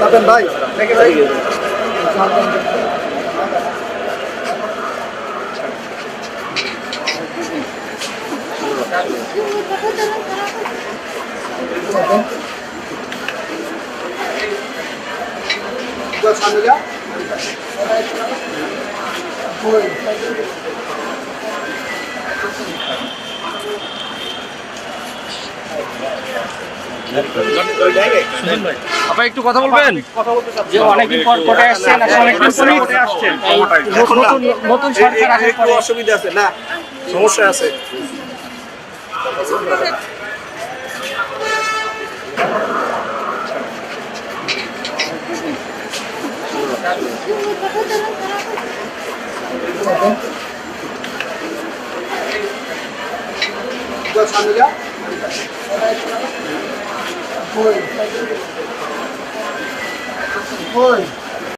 চাপেন ভাই সামনে যা আপনি একটু কথা বলবেন? যে অনেকদিন পর কোর্টে আসছেন আসলে অনেকদিন পরই আসছেন। নতুন নতুন সরকার আসার একটু পরে। অসুবিধা আছে। না সমস্যা আছে। সামনে যা Lord.